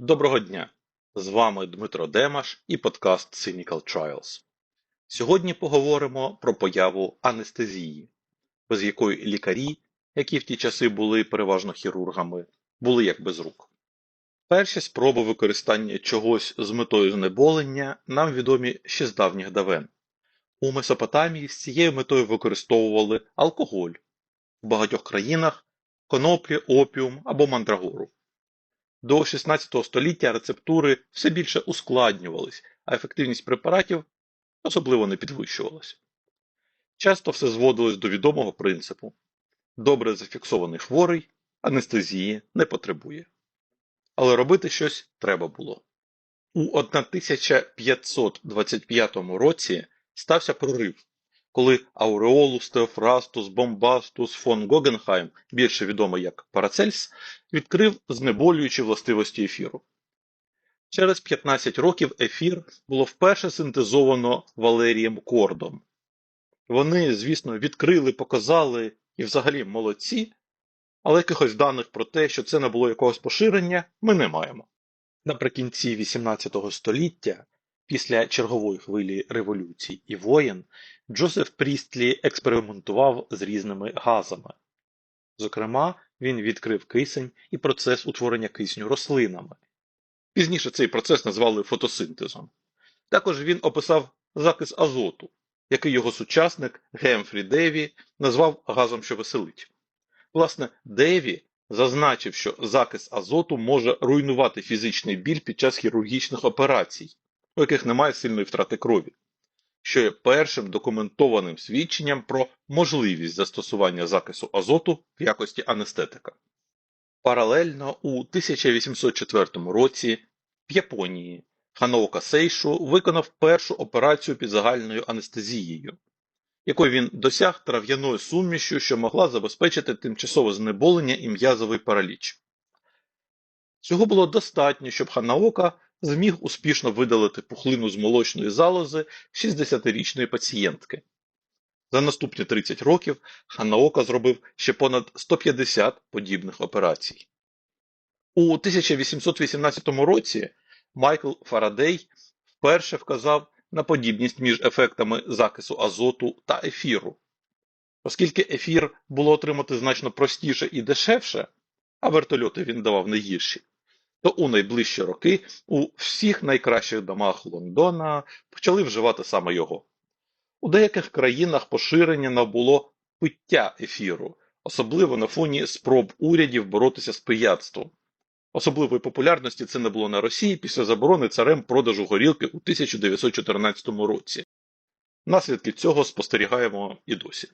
Доброго дня! З вами Дмитро Демаш і подкаст Cynical Trials. Сьогодні поговоримо про появу анестезії, без якої лікарі, які в ті часи були переважно хірургами, були як без рук. Перші спроби використання чогось з метою знеболення нам відомі ще з давніх давен. У Месопотамії з цією метою використовували алкоголь, в багатьох країнах коноплі, опіум або мандрагору. До 16 століття рецептури все більше ускладнювались, а ефективність препаратів особливо не підвищувалась. Часто все зводилось до відомого принципу добре зафіксований хворий анестезії не потребує. Але робити щось треба було. У 1525 році стався прорив, коли Ауреолус Теофрастус Бомбастус фон Гогенхайм, більше відомий як Парацельс, відкрив знеболюючі властивості ефіру. Через 15 років ефір було вперше синтезовано Валерієм Кордом. Вони, звісно, відкрили, показали і взагалі молодці, але якихось даних про те, що це не було якогось поширення, ми не маємо. Наприкінці XVIII століття, після чергової хвилі революцій і воєн, Джозеф Прістлі експериментував з різними газами. Зокрема, він відкрив кисень і процес утворення кисню рослинами. Пізніше цей процес назвали фотосинтезом. Також він описав закис азоту, який його сучасник Гемфрі Деві назвав газом, що веселить. Власне, Деві зазначив, що закис азоту може руйнувати фізичний біль під час хірургічних операцій, у яких немає сильної втрати крові, що є першим документованим свідченням про можливість застосування закису азоту в якості анестетика. Паралельно у 1804 році в Японії Ханоока Сейшу виконав першу операцію під загальною анестезією, якою він досяг трав'яною сумішю, що могла забезпечити тимчасове знеболення і м'язовий параліч. Цього було достатньо, щоб Ханаока зміг успішно видалити пухлину з молочної залози 60-річної пацієнтки. За наступні 30 років Ханаока зробив ще понад 150 подібних операцій. У 1818 році Майкл Фарадей вперше вказав на подібність між ефектами закису азоту та ефіру. Оскільки ефір було отримати значно простіше і дешевше, а вертольоти він давав не гірші, то у найближчі роки у всіх найкращих домах Лондона почали вживати саме його. У деяких країнах поширення набуло пиття ефіру, особливо на фоні спроб урядів боротися з пияцтвом. Особливої популярності це не було на Росії після заборони царем продажу горілки у 1914 році. Наслідки цього спостерігаємо і досі.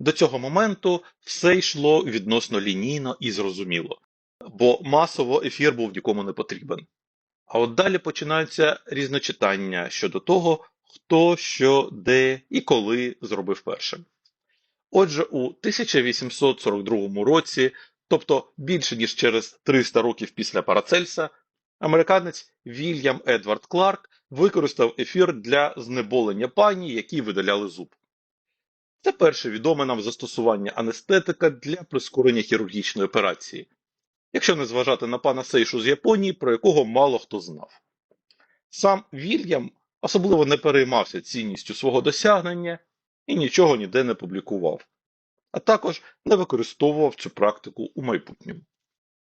До цього моменту все йшло відносно лінійно і зрозуміло, бо масово ефір був нікому не потрібен. А от далі починаються різночитання щодо того, хто, що, де і коли зробив першим. Отже, у 1842 році, тобто більше ніж через 300 років після Парацельса, американець Вільям Едвард Кларк використав ефір для знеболення пані, які видаляли зуб. Це перше відоме нам застосування анестетика для прискорення хірургічної операції, якщо не зважати на пана Сейшу з Японії, про якого мало хто знав. Сам Вільям особливо не переймався цінністю свого досягнення і нічого ніде не публікував, а також не використовував цю практику у майбутньому.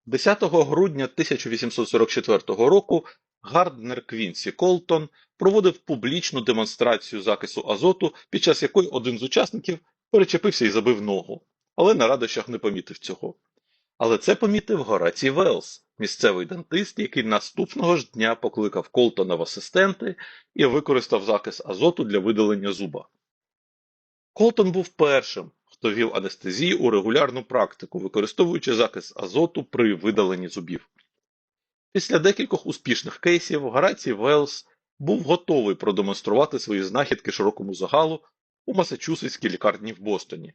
10 грудня 1844 року Гарднер Квінсі Колтон проводив публічну демонстрацію закису азоту, під час якої один з учасників перечепився і забив ногу, але на радощах не помітив цього. Але це помітив Горацій Велс, місцевий дантист, який наступного ж дня покликав Колтона в асистенти і використав закис азоту для видалення зуба. Колтон був першим, хто вів анестезію у регулярну практику, використовуючи закис азоту при видаленні зубів. Після декількох успішних кейсів Горацій Велс був готовий продемонструвати свої знахідки широкому загалу у Масачусетській лікарні в Бостоні.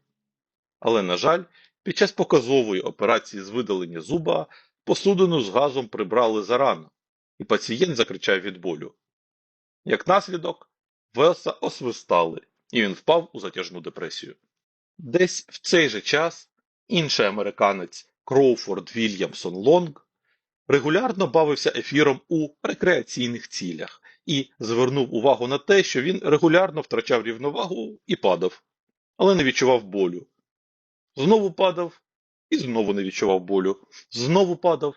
Але, на жаль, під час показової операції з видалення зуба посудину з газом прибрали зарано, і пацієнт закричав від болю. Як наслідок, Велса освистали, і він впав у затяжну депресію. Десь в цей же час інший американець Кроуфорд Вільямсон Лонг Регулярно бавився ефіром у рекреаційних цілях і звернув увагу на те, що він регулярно втрачав рівновагу і падав, але не відчував болю. Знову падав і знову не відчував болю. Знову падав.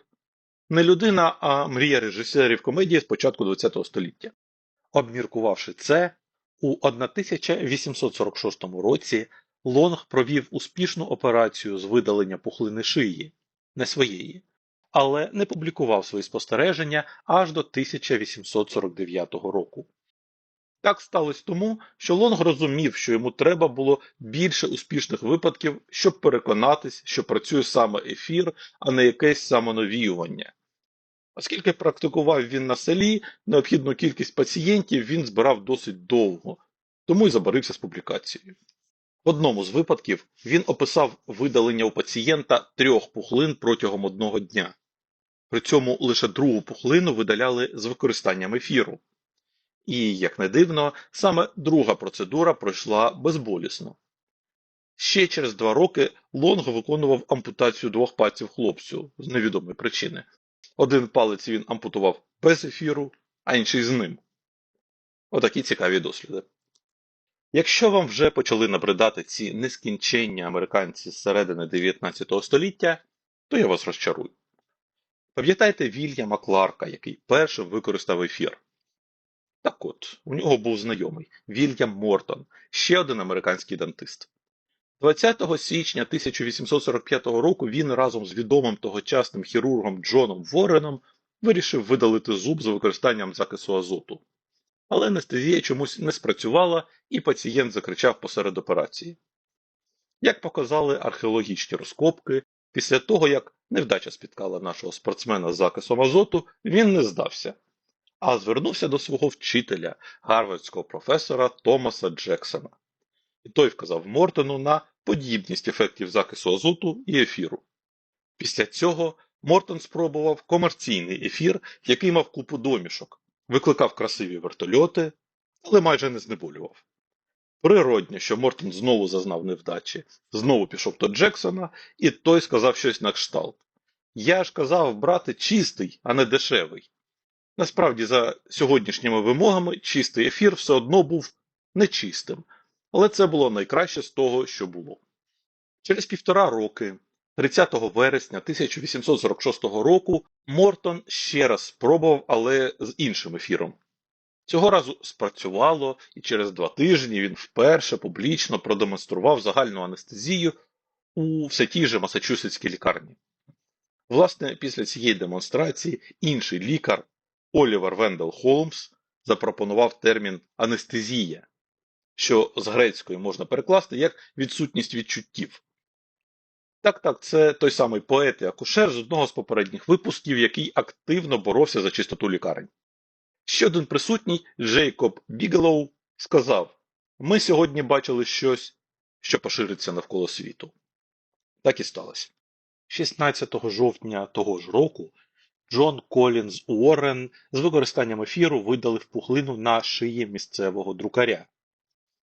Не людина, а мрія режисерів комедії з початку ХХ століття. Обміркувавши це, у 1846 році Лонг провів успішну операцію з видалення пухлини шиї, не своєї, але не публікував свої спостереження аж до 1849 року. Так сталося тому, що Лонг розумів, що йому треба було більше успішних випадків, щоб переконатись, що працює саме ефір, а не якесь самонавіювання. Оскільки практикував він на селі, необхідну кількість пацієнтів він збирав досить довго, тому й забарився з публікацією. В одному з випадків він описав видалення у пацієнта трьох пухлин протягом одного дня. При цьому лише другу пухлину видаляли з використанням ефіру. І, як не дивно, саме друга процедура пройшла безболісно. Ще через два роки Лонг виконував ампутацію двох пальців хлопцю з невідомої причини. Один палець він ампутував без ефіру, а інший з ним. Отакі цікаві досліди. Якщо вам вже почали набридати ці нескінченні американці з середини 19 століття, то я вас розчарую. Пам'ятаєте Вільяма Кларка, який першим використав ефір? Так от, у нього був знайомий Вільям Мортон, ще один американський дантист. 20 січня 1845 року він разом з відомим тогочасним хірургом Джоном Вореном вирішив видалити зуб з використанням закису азоту. Але анестезія чомусь не спрацювала, і пацієнт закричав посеред операції. Як показали археологічні розкопки, після того, як невдача спіткала нашого спортсмена з закисом азоту, він не здався, а звернувся до свого вчителя, гарвардського професора Томаса Джексона. І той вказав Мортону на подібність ефектів закису азоту і ефіру. Після цього Мортон спробував комерційний ефір, який мав купу домішок, викликав красиві вертольоти, але майже не знеболював. Природньо, що Мортон знову зазнав невдачі, знову пішов до Джексона, і той сказав щось на кшталт. Я ж казав, брати, чистий, а не дешевий. Насправді, за сьогоднішніми вимогами, чистий ефір все одно був нечистим, але це було найкраще з того, що було. Через півтора роки, 30 вересня 1846 року, Мортон ще раз спробував, але з іншим ефіром. Цього разу спрацювало, і через два тижні він вперше публічно продемонстрував загальну анестезію у все тій же Масачусетській лікарні. Власне, після цієї демонстрації інший лікар Олівер Вендел Холмс запропонував термін анестезія, що з грецької можна перекласти як відсутність відчуттів. Так, так, це той самий поет і акушер з одного з попередніх випусків, який активно боровся за чистоту лікарень. Ще один присутній, Джейкоб Бігелоу, сказав: Ми сьогодні бачили щось, що пошириться навколо світу. Так і сталося. 16 жовтня того ж року Джон Колінз Уоррен з використанням ефіру видалив пухлину на шиї місцевого друкаря.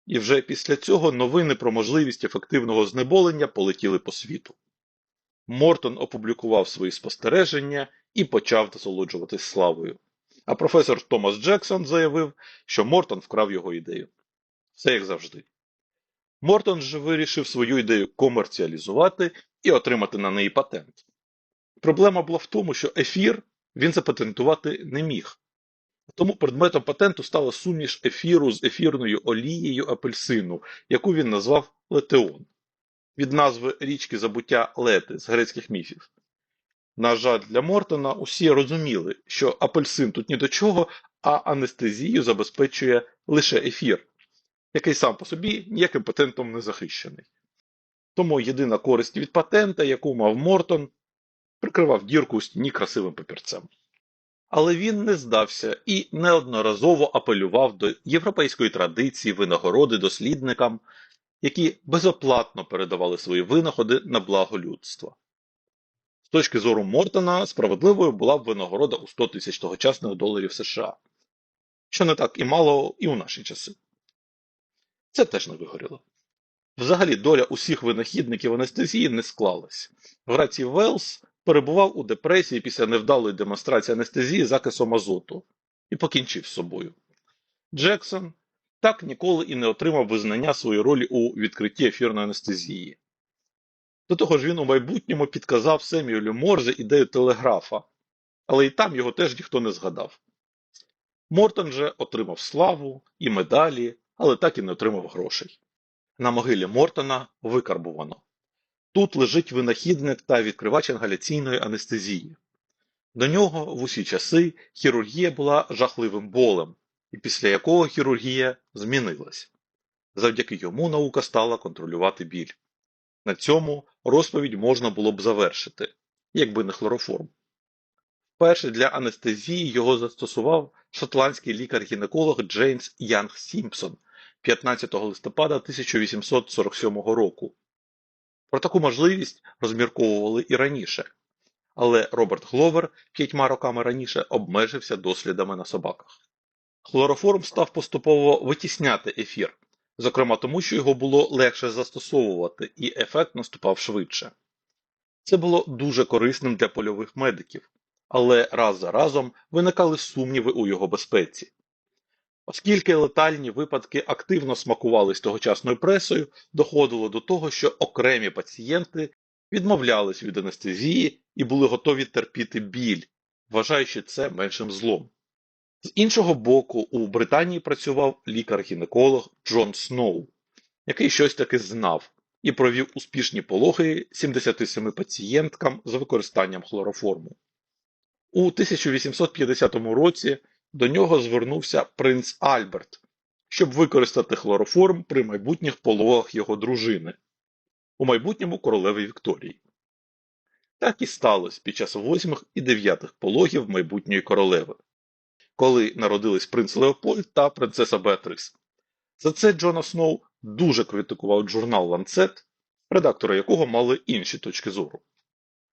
І вже після цього новини про можливість ефективного знеболення полетіли по світу. Мортон опублікував свої спостереження і почав насолоджуватись славою. А професор Томас Джексон заявив, що Мортон вкрав його ідею. Все як завжди. Мортон же вирішив свою ідею комерціалізувати і отримати на неї патент. Проблема була в тому, що ефір він запатентувати не міг. Тому предметом патенту стала суміш ефіру з ефірною олією апельсину, яку він назвав летеон, від назви річки забуття Лети з грецьких міфів. На жаль, для Мортона усі розуміли, що апельсин тут ні до чого, а анестезію забезпечує лише ефір, який сам по собі ніяким патентом не захищений. Тому єдина користь від патента, яку мав Мортон, прикривав дірку у стіні красивим папірцем. Але він не здався і неодноразово апелював до європейської традиції винагороди дослідникам, які безоплатно передавали свої винаходи на благо людства. З точки зору Мортона, справедливою була б винагорода у 100 тисяч тогочасних доларів США, що не так і мало і у наші часи. Це теж не вигоріло. Взагалі, доля усіх винахідників анестезії не склалась. В Грацій Велс перебував у депресії після невдалої демонстрації анестезії закисом азоту і покінчив з собою. Джексон так ніколи і не отримав визнання своєї ролі у відкритті ефірної анестезії. До того ж він у майбутньому підказав Семюелю Морзе ідею телеграфа, але і там його теж ніхто не згадав. Мортон же отримав славу і медалі, але так і не отримав грошей. На могилі Мортона викарбувано. Тут лежить винахідник та відкривач інгаляційної анестезії. До нього в усі часи хірургія була жахливим болем, і після якого хірургія змінилась. Завдяки йому наука стала контролювати біль. На цьому розповідь можна було б завершити, якби не хлороформ. Вперше для анестезії його застосував шотландський лікар-гінеколог Джеймс Янг Сімпсон 15 листопада 1847 року. Про таку можливість розмірковували і раніше, але Роберт Гловер п'ятьма роками раніше обмежився дослідами на собаках. Хлороформ став поступово витісняти ефір, зокрема тому, що його було легше застосовувати і ефект наступав швидше. Це було дуже корисним для польових медиків, але раз за разом виникали сумніви у його безпеці. Оскільки летальні випадки активно смакувались тогочасною пресою, доходило до того, що окремі пацієнти відмовлялись від анестезії і були готові терпіти біль, вважаючи це меншим злом. З іншого боку, у Британії працював лікар-гінеколог Джон Сноу, який щось таки знав і провів успішні пологи 77 пацієнткам з використанням хлороформу. У 1850 році до нього звернувся принц Альберт, щоб використати хлороформ при майбутніх пологах його дружини, у майбутньому королеви Вікторії. Так і сталося під час восьмих і дев'ятих пологів майбутньої королеви, коли народились принц Леопольд та принцеса Беатрис. За це Джона Сноу дуже критикував журнал Ланцет, редактори якого мали інші точки зору.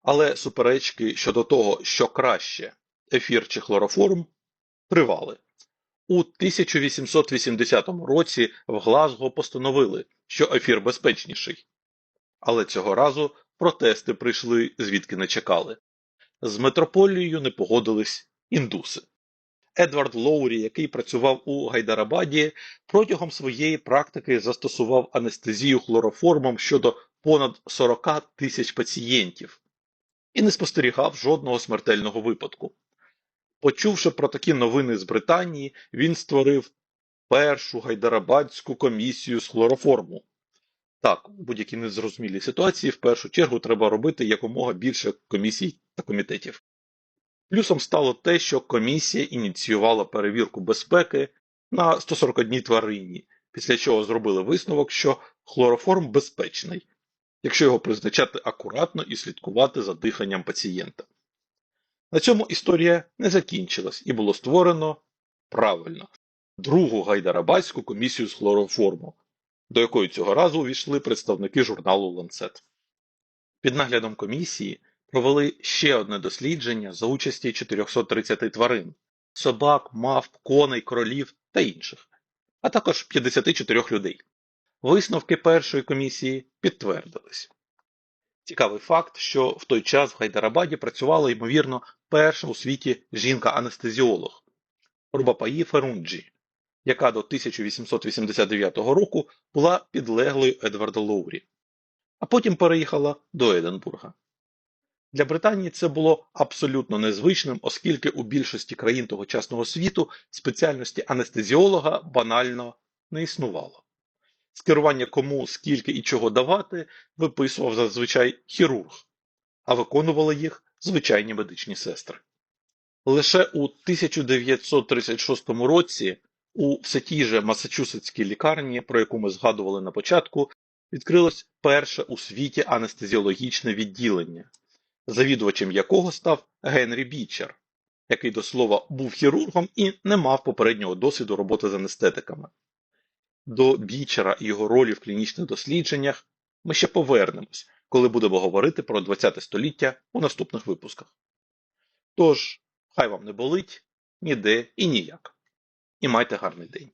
Але суперечки щодо того, що краще ефір чи хлороформ, тривали. У 1880 році в Глазго постановили, що ефір безпечніший. Але цього разу протести прийшли звідки не чекали. З метрополією не погодились індуси. Едвард Лоурі, який працював у Гайдарабаді, протягом своєї практики застосував анестезію хлороформом щодо понад 40 тисяч пацієнтів і не спостерігав жодного смертельного випадку. Почувши про такі новини з Британії, він створив першу гайдарабадську комісію з хлороформу. Так, у будь-якій незрозумілій ситуації в першу чергу треба робити якомога більше комісій та комітетів. Плюсом стало те, що комісія ініціювала перевірку безпеки на 141 тварині, після чого зробили висновок, що хлороформ безпечний, якщо його призначати акуратно і слідкувати за диханням пацієнта. На цьому історія не закінчилась і було створено правильно другу гайдарабадську комісію з хлороформу, до якої цього разу увійшли представники журналу Ланцет. Під наглядом комісії провели ще одне дослідження за участі 430 тварин собак, мавп, коней, кролів та інших, а також 54 людей. Висновки першої комісії підтвердились. Цікавий факт, що в той час в Гайдарабаді працювала, ймовірно, перша у світі жінка-анестезіолог Рубапаї Ферунджі, яка до 1889 року була підлеглою Едварда Лоурі, а потім переїхала до Единбурга. Для Британії це було абсолютно незвичним, оскільки у більшості країн тогочасного світу спеціальності анестезіолога банально не існувало. Скерування кому, скільки і чого давати виписував зазвичай хірург, а виконували їх звичайні медичні сестри. Лише у 1936 році у все тій же Масачусетській лікарні, про яку ми згадували на початку, відкрилось перше у світі анестезіологічне відділення, завідувачем якого став Генрі Бічер, який до слова був хірургом і не мав попереднього досвіду роботи з анестетиками. До Бічера і його ролі в клінічних дослідженнях ми ще повернемось, коли будемо говорити про ХХ століття у наступних випусках. Тож, хай вам не болить ніде і ніяк. І майте гарний день.